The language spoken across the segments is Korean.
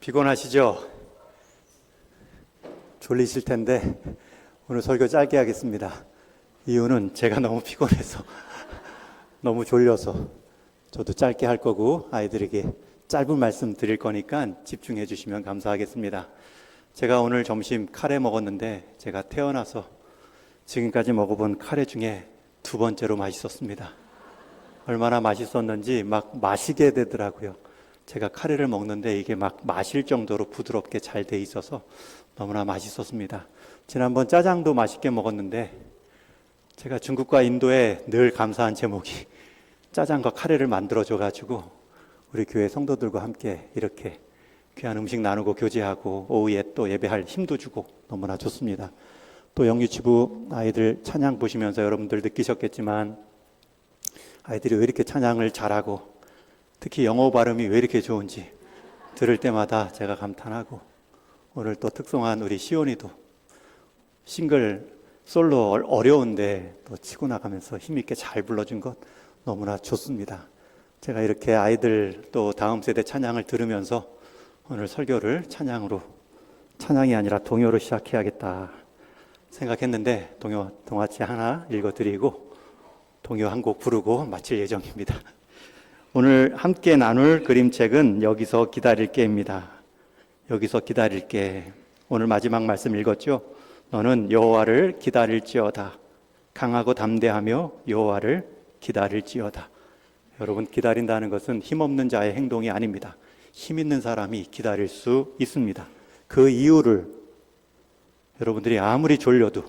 피곤하시죠? 졸리실 텐데 오늘 설교 짧게 하겠습니다. 이유는 제가 너무 피곤해서 너무 졸려서 저도 짧게 할 거고 아이들에게 짧은 말씀 드릴 거니까 집중해 주시면 감사하겠습니다. 제가 오늘 점심 카레 먹었는데 제가 태어나서 지금까지 먹어본 카레 중에 두 번째로 맛있었습니다. 얼마나 맛있었는지 막 마시게 되더라고요. 제가 카레를 먹는데 이게 막 마실 정도로 부드럽게 잘 돼 있어서 너무나 맛있었습니다. 지난번 짜장도 맛있게 먹었는데 제가 중국과 인도에 늘 감사한 제목이 짜장과 카레를 만들어 줘 가지고 우리 교회 성도들과 함께 이렇게 귀한 음식 나누고 교제하고 오후에 또 예배할 힘도 주고 너무나 좋습니다. 또 영유치부 아이들 찬양 보시면서 여러분들 느끼셨겠지만 아이들이 왜 이렇게 찬양을 잘하고 특히 영어 발음이 왜 이렇게 좋은지 들을 때마다 제가 감탄하고 오늘 또 특송한 우리 시온이도 싱글 솔로 어- 어려운데 또 치고 나가면서 힘있게 잘 불러준 것 너무나 좋습니다. 제가 이렇게 아이들 또 다음 세대 찬양을 들으면서 오늘 설교를 찬양으로 찬양이 아니라 동요로 시작해야겠다 생각했는데 동요 동화치 하나 읽어드리고 동요 한 곡 부르고 마칠 예정입니다. 오늘 함께 나눌 그림책은 여기서 기다릴게입니다. 여기서 기다릴게. 오늘 마지막 말씀 읽었죠? 너는 여호와를 기다릴지어다. 강하고 담대하며 여호와를 기다릴지어다. 여러분 기다린다는 것은 힘없는 자의 행동이 아닙니다. 힘 있는 사람이 기다릴 수 있습니다. 그 이유를 여러분들이 아무리 졸려도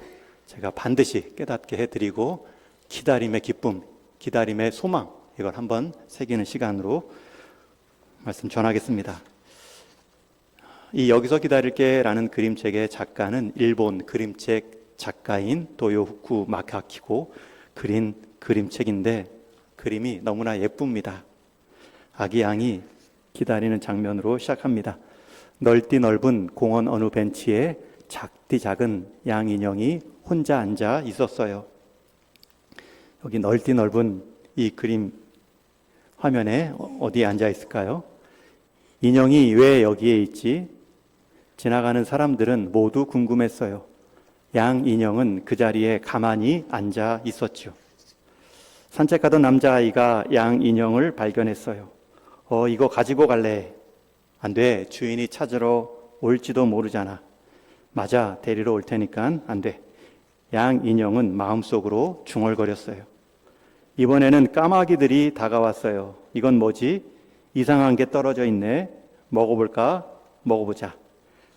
제가 반드시 깨닫게 해드리고 기다림의 기쁨, 기다림의 소망 이걸 한번 새기는 시간으로 말씀 전하겠습니다. 이 여기서 기다릴게라는 그림책의 작가는 일본 그림책 작가인 도요후쿠 마카키고 그린 그림책인데 그림이 너무나 예쁩니다. 아기 양이 기다리는 장면으로 시작합니다. 넓디 넓은 공원 어느 벤치에 작디 작은 양 인형이 혼자 앉아 있었어요. 여기 넓디 넓은 이 그림 화면에 어- 어디에 앉아 있을까요? 인형이 왜 여기에 있지? 지나가는 사람들은 모두 궁금했어요. 양 인형은 그 자리에 가만히 앉아 있었죠. 산책하던 남자아이가 양 인형을 발견했어요. 어, 이거 가지고 갈래. 안 돼. 주인이 찾으러 올지도 모르잖아. 맞아. 데리러 올 테니까 안 돼. 양 인형은 마음속으로 중얼거렸어요. 이번에는 까마귀들이 다가왔어요. 이건 뭐지? 이상한 게 떨어져 있네. 먹어볼까? 먹어보자.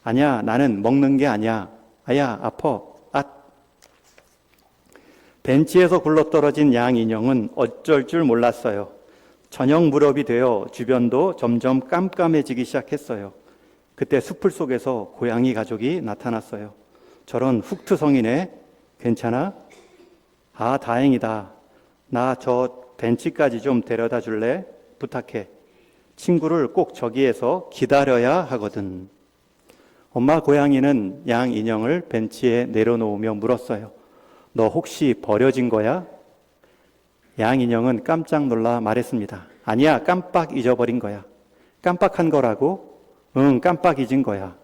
아니야, 나는 먹는 게 아니야. 아야, 아파. 앗. 벤치에서 굴러떨어진 양 인형은 어쩔 줄 몰랐어요. 저녁 무렵이 되어 주변도 점점 깜깜해지기 시작했어요. 그때 숲을 속에서 고양이 가족이 나타났어요. 저런 훅트 성이네. 괜찮아? 아, 다행이다. 나 저 벤치까지 좀 데려다 줄래? 부탁해. 친구를 꼭 저기에서 기다려야 하거든. 엄마 고양이는 양 인형을 벤치에 내려놓으며 물었어요. 너 혹시 버려진 거야? 양 인형은 깜짝 놀라 말했습니다. 아니야, 깜빡 잊어버린 거야. 깜빡한 거라고? 응, 깜빡 잊은 거야.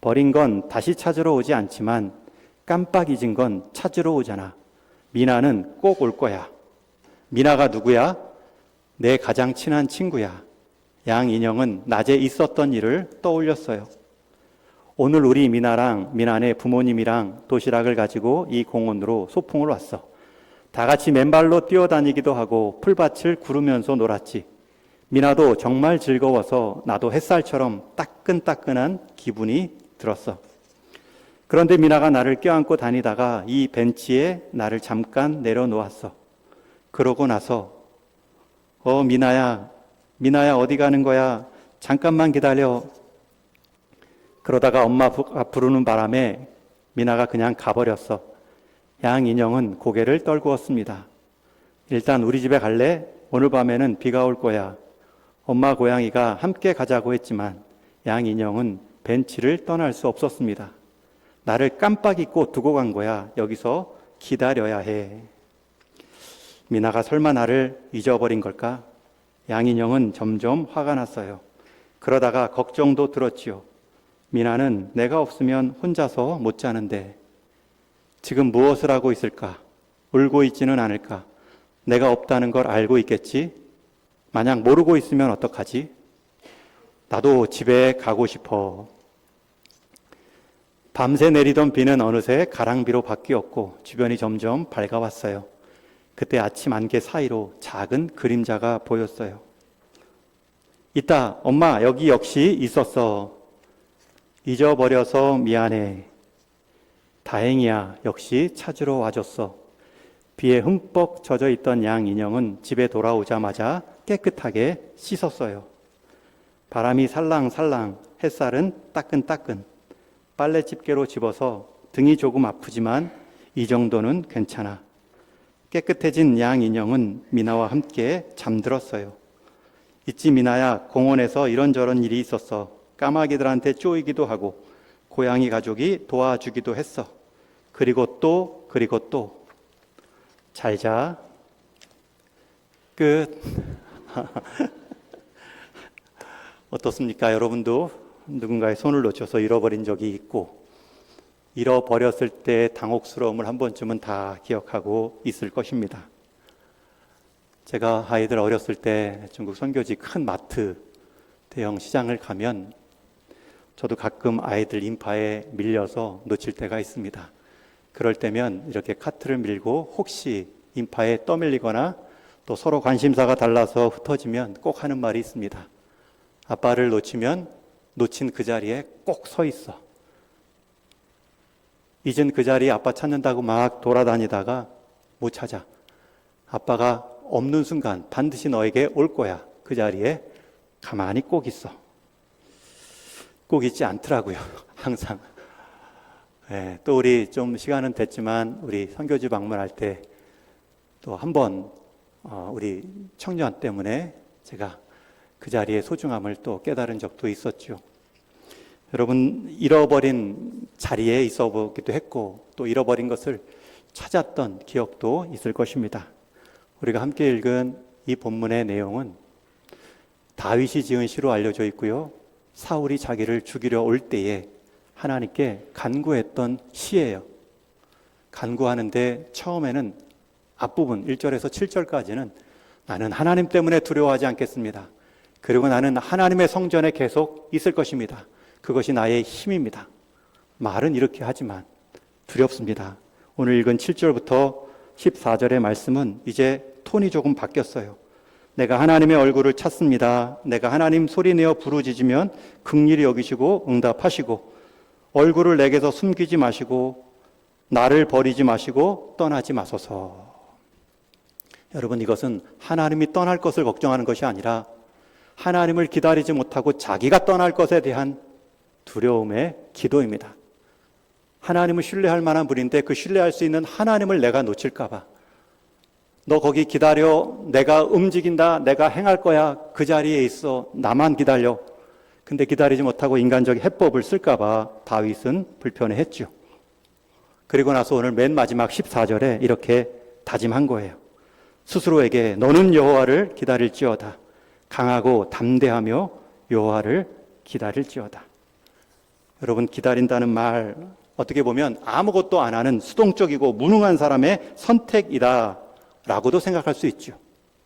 버린 건 다시 찾으러 오지 않지만 깜빡 잊은 건 찾으러 오잖아. 미나는 꼭 올 거야. 미나가 누구야? 내 가장 친한 친구야. 양 인형은 낮에 있었던 일을 떠올렸어요. 오늘 우리 미나랑 미나네 부모님이랑 도시락을 가지고 이 공원으로 소풍을 왔어. 다 같이 맨발로 뛰어다니기도 하고 풀밭을 구르면서 놀았지. 미나도 정말 즐거워서 나도 햇살처럼 따끈따끈한 기분이 들었어. 그런데 미나가 나를 껴안고 다니다가 이 벤치에 나를 잠깐 내려놓았어. 그러고 나서 어 미나야 미나야 어디 가는 거야? 잠깐만 기다려. 그러다가 엄마 부- 아, 부르는 바람에 미나가 그냥 가버렸어. 양 인형은 고개를 떨구었습니다. 일단 우리 집에 갈래? 오늘 밤에는 비가 올 거야. 엄마 고양이가 함께 가자고 했지만 양 인형은 벤치를 떠날 수 없었습니다. 나를 깜빡 잊고 두고 간 거야. 여기서 기다려야 해. 미나가 설마 나를 잊어버린 걸까? 양 인형은 점점 화가 났어요. 그러다가 걱정도 들었지요. 미나는 내가 없으면 혼자서 못 자는데 지금 무엇을 하고 있을까? 울고 있지는 않을까? 내가 없다는 걸 알고 있겠지? 만약 모르고 있으면 어떡하지? 나도 집에 가고 싶어. 밤새 내리던 비는 어느새 가랑비로 바뀌었고 주변이 점점 밝아왔어요. 그때 아침 안개 사이로 작은 그림자가 보였어요. 있다. 엄마, 여기 역시 있었어. 잊어버려서 미안해. 다행이야. 역시 찾으러 와줬어. 비에 흠뻑 젖어 있던 양 인형은 집에 돌아오자마자 깨끗하게 씻었어요. 바람이 살랑살랑, 햇살은 따끈따끈. 빨래 집게로 집어서 등이 조금 아프지만 이 정도는 괜찮아. 깨끗해진 양 인형은 미나와 함께 잠들었어요. 있지 미나야 공원에서 이런저런 일이 있었어. 까마귀들한테 쪼이기도 하고 고양이 가족이 도와주기도 했어. 그리고 또 그리고 또 잘 자. 끝. 어떻습니까? 여러분도 누군가의 손을 놓쳐서 잃어버린 적이 있고 잃어버렸을 때 당혹스러움을 한 번쯤은 다 기억하고 있을 것입니다. 제가 아이들 어렸을 때 중국 선교지 큰 마트 대형 시장을 가면 저도 가끔 아이들 인파에 밀려서 놓칠 때가 있습니다. 그럴 때면 이렇게 카트를 밀고 혹시 인파에 떠밀리거나 또 서로 관심사가 달라서 흩어지면 꼭 하는 말이 있습니다. 아빠를 놓치면 놓친 그 자리에 꼭 서 있어. 이젠 그 자리에 아빠 찾는다고 막 돌아다니다가 못 찾아. 아빠가 없는 순간 반드시 너에게 올 거야. 그 자리에 가만히 꼭 있어. 꼭 있지 않더라고요. 항상. 예, 또 우리 좀 시간은 됐지만 우리 선교지 방문할 때 또 한번 어, 우리 청년 때문에 제가 그 자리의 소중함을 또 깨달은 적도 있었죠. 여러분 잃어버린 자리에 있어 보기도 했고 또 잃어버린 것을 찾았던 기억도 있을 것입니다. 우리가 함께 읽은 이 본문의 내용은 다윗이 지은 시로 알려져 있고요. 사울이 자기를 죽이려 올 때에 하나님께 간구했던 시예요. 간구하는데 처음에는 앞부분 1절에서 7절까지는 나는 하나님 때문에 두려워하지 않겠습니다. 그리고 나는 하나님의 성전에 계속 있을 것입니다. 그것이 나의 힘입니다. 말은 이렇게 하지만 두렵습니다. 오늘 읽은 7절부터 14절의 말씀은 이제 톤이 조금 바뀌었어요. 내가 하나님의 얼굴을 찾습니다. 내가 하나님 소리 내어 부르짖으면 극률이 여기시고 응답하시고 얼굴을 내게서 숨기지 마시고 나를 버리지 마시고 떠나지 마소서. 여러분 이것은 하나님이 떠날 것을 걱정하는 것이 아니라 하나님을 기다리지 못하고 자기가 떠날 것에 대한 두려움의 기도입니다. 하나님을 신뢰할 만한 분인데 그 신뢰할 수 있는 하나님을 내가 놓칠까봐. 너 거기 기다려. 내가 움직인다. 내가 행할 거야. 그 자리에 있어. 나만 기다려. 근데 기다리지 못하고 인간적 해법을 쓸까봐 다윗은 불편해 했죠. 그리고 나서 오늘 맨 마지막 14절에 이렇게 다짐한 거예요. 스스로에게 너는 여호와를 기다릴지어다. 강하고 담대하며 여호와를 기다릴지어다. 여러분 기다린다는 말 어떻게 보면 아무것도 안 하는 수동적이고 무능한 사람의 선택이다 라고도 생각할 수 있죠.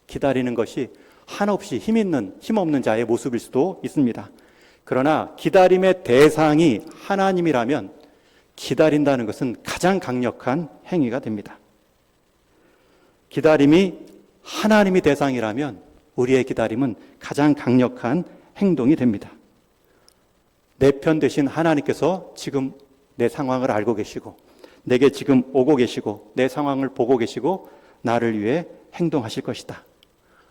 기다리는 것이 한없이 힘 있는 힘 없는 자의 모습일 수도 있습니다. 그러나 기다림의 대상이 하나님이라면 기다린다는 것은 가장 강력한 행위가 됩니다. 기다림이 하나님이 대상이라면 우리의 기다림은 가장 강력한 행동이 됩니다. 내 편 대신 하나님께서 지금 내 상황을 알고 계시고, 내게 지금 오고 계시고, 내 상황을 보고 계시고, 나를 위해 행동하실 것이다.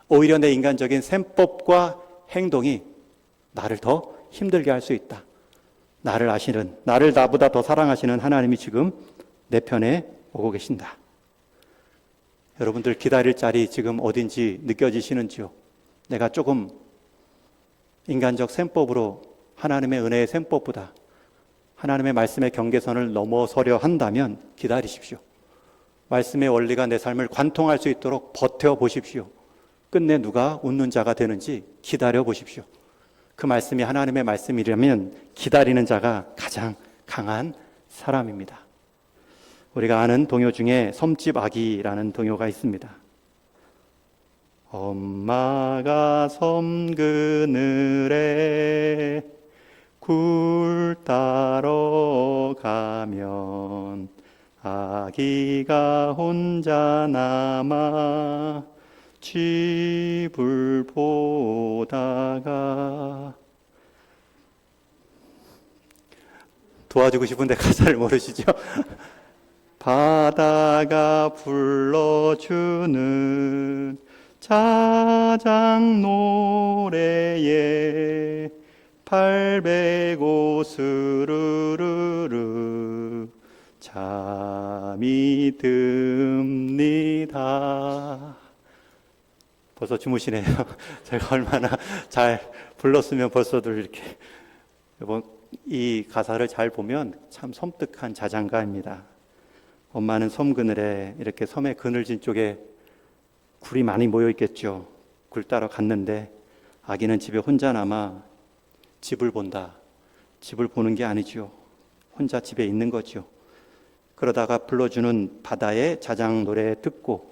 오히려 내 인간적인 셈법과 행동이 나를 더 힘들게 할 수 있다. 나를 아시는, 나를 나보다 더 사랑하시는 하나님이 지금 내 편에 오고 계신다. 여러분들 기다릴 자리 지금 어딘지 느껴지시는지요? 내가 조금 인간적 셈법으로 하나님의 은혜의 셈법보다 하나님의 말씀의 경계선을 넘어서려 한다면 기다리십시오. 말씀의 원리가 내 삶을 관통할 수 있도록 버텨 보십시오. 끝내 누가 웃는 자가 되는지 기다려 보십시오. 그 말씀이 하나님의 말씀이라면 기다리는 자가 가장 강한 사람입니다. 우리가 아는 동요 중에 섬집 아기라는 동요가 있습니다. 엄마가 섬 그늘에 굴 따러 가면 아기가 혼자 남아 집을 보다가 도와주고 싶은데 가사를 모르시죠? 바다가 불러주는 자장 노래에 팔베고 스르르르 잠이 듭니다. 벌써 주무시네요. 제가 얼마나 잘 불렀으면 벌써들 이렇게 이번 이 가사를 잘 보면 참 섬뜩한 자장가입니다. 엄마는 섬 그늘에 이렇게 섬의 그늘진 쪽에 굴이 많이 모여 있겠죠. 굴 따러 갔는데 아기는 집에 혼자 남아 집을 본다. 집을 보는 게 아니죠. 혼자 집에 있는 거죠. 그러다가 불러주는 바다의 자장 노래 듣고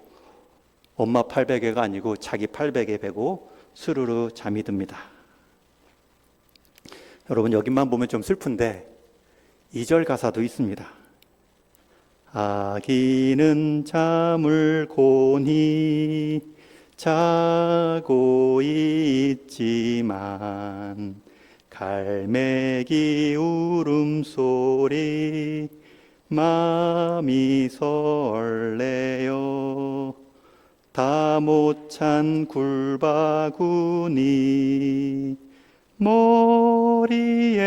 엄마 팔베개가 아니고 자기 팔베개 베고 스르르 잠이 듭니다. 여러분 여기만 보면 좀 슬픈데 2절 가사도 있습니다. 아기는 잠을 고니 자고 있지만 갈매기 울음소리 마음이 설레요 다 못 찬 굴바구니 머리에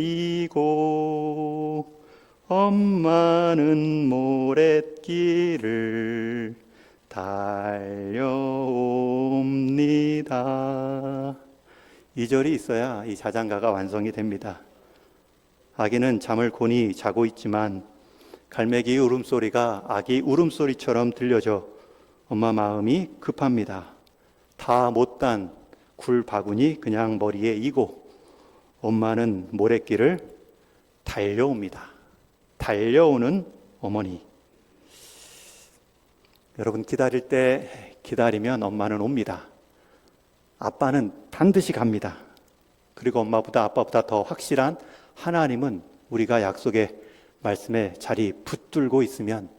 이고 엄마는 모래길을 달려옵니다. 이 절이 있어야 이 자장가가 완성이 됩니다. 아기는 잠을 고니 자고 있지만 갈매기 울음소리가 아기 울음소리처럼 들려져 엄마 마음이 급합니다. 다 못단 굴 바구니 그냥 머리에 이고 엄마는 모래길을 달려옵니다. 달려오는 어머니. 여러분 기다릴 때 기다리면 엄마는 옵니다. 아빠는 반드시 갑니다. 그리고 엄마보다 아빠보다 더 확실한 하나님은 우리가 약속의 말씀에 자리 붙들고 있으면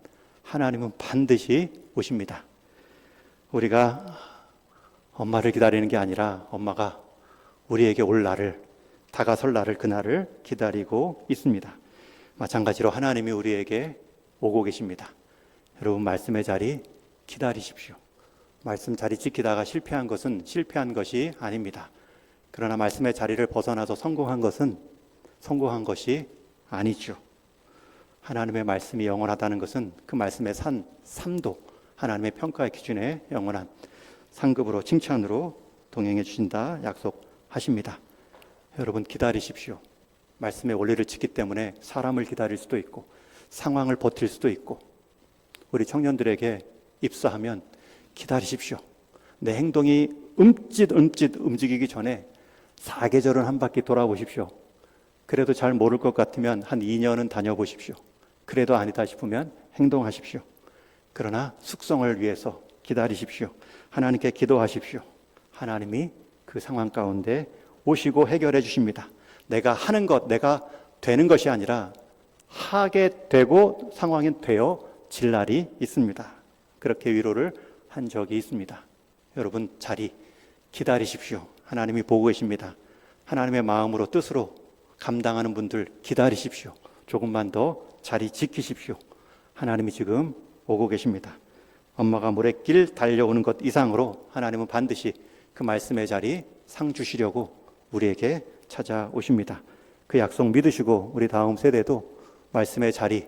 하나님은 반드시 오십니다. 우리가 엄마를 기다리는 게 아니라 엄마가 우리에게 올 날을 다가설 날을 그날을 기다리고 있습니다. 마찬가지로 하나님이 우리에게 오고 계십니다. 여러분 말씀의 자리 기다리십시오. 말씀 자리 지키다가 실패한 것은 실패한 것이 아닙니다. 그러나 말씀의 자리를 벗어나서 성공한 것은 성공한 것이 아니죠. 하나님의 말씀이 영원하다는 것은 그 말씀의 산 삶도 하나님의 평가의 기준에 영원한 상급으로 칭찬으로 동행해 주신다 약속하십니다. 여러분 기다리십시오. 말씀의 원리를 지키 때문에 사람을 기다릴 수도 있고 상황을 버틸 수도 있고 우리 청년들에게 입사하면 기다리십시오. 내 행동이 움찔움찔 움직이기 전에 사계절은 한 바퀴 돌아보십시오. 그래도 잘 모를 것 같으면 한 2년은 다녀보십시오. 그래도 아니다 싶으면 행동하십시오. 그러나 숙성을 위해서 기다리십시오. 하나님께 기도하십시오. 하나님이 그 상황 가운데 오시고 해결해 주십니다. 내가 하는 것, 내가 되는 것이 아니라 하게 되고 상황이 되어 질 날이 있습니다. 그렇게 위로를 한 적이 있습니다. 여러분 자리 기다리십시오. 하나님이 보고 계십니다. 하나님의 마음으로 뜻으로 감당하는 분들 기다리십시오. 조금만 더 자리 지키십시오. 하나님이 지금 오고 계십니다. 엄마가 모래길 달려오는 것 이상으로 하나님은 반드시 그 말씀의 자리 상 주시려고 우리에게 찾아오십니다. 그 약속 믿으시고 우리 다음 세대도 말씀의 자리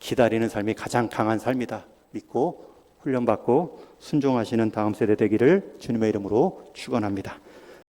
기다리는 삶이 가장 강한 삶이다. 믿고 훈련받고 순종하시는 다음 세대 되기를 주님의 이름으로 축원합니다.